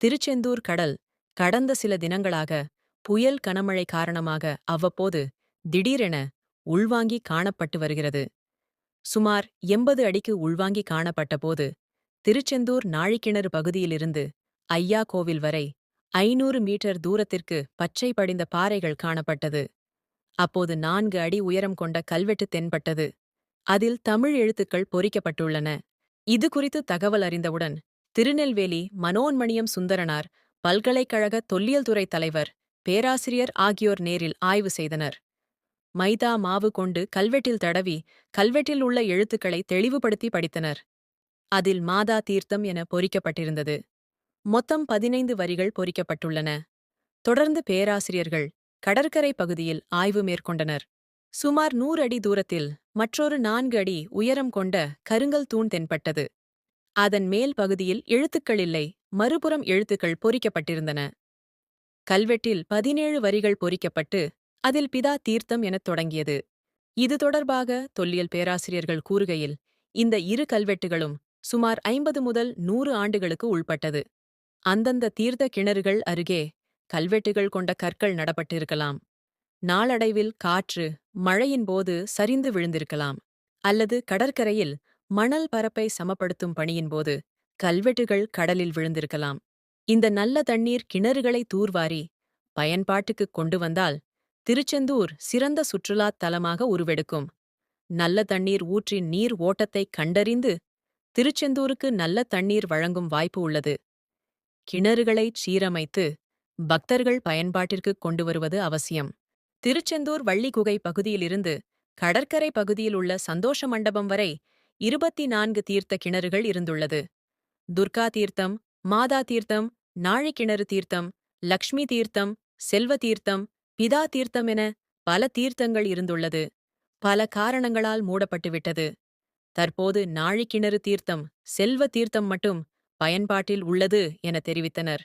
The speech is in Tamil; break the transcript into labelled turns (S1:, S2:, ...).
S1: திருச்செந்தூர் கடல் கடந்த சில தினங்களாக புயல் கனமழை காரணமாக அவ்வப்போது திடீரென உள்வாங்கி காணப்பட்டு வருகிறது. சுமார் எண்பது அடிக்கு உள்வாங்கி காணப்பட்டபோது திருச்செந்தூர் நாழிக்கிணறு பகுதியிலிருந்து ஐயா கோவில் வரை ஐநூறு மீட்டர் தூரத்திற்கு பச்சை படிந்த பாறைகள் காணப்பட்டது. அப்போது நான்கு அடி உயரம் கொண்ட கல்வெட்டு தென்பட்டது. அதில் தமிழ் எழுத்துக்கள் பொறிக்கப்பட்டுள்ளன. இது குறித்து தகவல் அறிந்தவுடன் திருநெல்வேலி மனோன்மணியம் சுந்தரனார் பல்கலைக்கழக தொல்லியல் துறை தலைவர் பேராசிரியர் ஆகியோர் நேரில் ஆய்வு செய்தனர். மைதா மாவு கொண்டு கல்வெட்டில் தடவி கல்வெட்டில் உள்ள எழுத்துக்களை தெளிவுபடுத்தி படித்தனர். அதில் மாதா தீர்த்தம் என பொறிக்கப்பட்டிருந்தது. மொத்தம் பதினைந்து வரிகள் பொறிக்கப்பட்டுள்ளன. தொடர்ந்து பேராசிரியர்கள் கடற்கரை பகுதியில் ஆய்வு மேற்கொண்டனர். சுமார் நூறு அடி தூரத்தில் மற்றொரு நான்கு அடி உயரம் கொண்ட கருங்கல் தூண் தென்பட்டது. அதன் மேல் பகுதியில் எழுத்துக்கள் இல்லை. மறுபுறம் எழுத்துக்கள் பொறிக்கப்பட்டிருந்தன. கல்வெட்டில் பதினேழு வரிகள் பொறிக்கப்பட்டு அதில் பிதா தீர்த்தம் எனத் தொடங்கியது. இது தொடர்பாக தொல்லியல் பேராசிரியர்கள் கூறுகையில் இந்த இரு கல்வெட்டுகளும் சுமார் ஐம்பது முதல் நூறு ஆண்டுகளுக்கு உள்பட்டது. அந்தந்த தீர்த்த கிணறுகள் அருகே கல்வெட்டுகள் கொண்ட கற்கள் நடப்பட்டிருக்கலாம். நாளடைவில் காற்று மழையின் போது சரிந்து விழுந்திருக்கலாம். அல்லது கடற்கரையில் மணல் பரப்பை சமப்படுத்தும் பணியின்போது கல்வெட்டுகள் கடலில் விழுந்திருக்கலாம். இந்த நல்ல தண்ணீர் கிணறுகளை தூர்வாரி பயன்பாட்டுக்குக் கொண்டு வந்தால் திருச்செந்தூர் சிறந்த சுற்றுலாத் தலமாக உருவெடுக்கும். நல்ல தண்ணீர் ஊற்றின் நீர் ஓட்டத்தைக் கண்டறிந்து திருச்செந்தூருக்கு நல்ல தண்ணீர் வழங்கும் வாய்ப்பு உள்ளது. கிணறுகளைச் சீரமைத்து பக்தர்கள் பயன்பாட்டிற்கு கொண்டு வருவது அவசியம். திருச்செந்தூர் வள்ளிகுகை பகுதியிலிருந்து கடற்கரை பகுதியில் உள்ள சந்தோஷ மண்டபம் வரை இருபத்தி நான்கு தீர்த்த கிணறுகள் இருந்துள்ளது. துர்கா தீர்த்தம் மாதா தீர்த்தம் நாழிக்கிணறு தீர்த்தம் லக்ஷ்மி தீர்த்தம் செல்வ தீர்த்தம் பிதா தீர்த்தம் என பல தீர்த்தங்கள் இருந்துள்ளது. பல காரணங்களால் மூடப்பட்டுவிட்டது தற்போது நாழிக்கிணறு தீர்த்தம் செல்வ தீர்த்தம் மட்டும் பயன்பாட்டில் உள்ளது என தெரிவித்தனர்.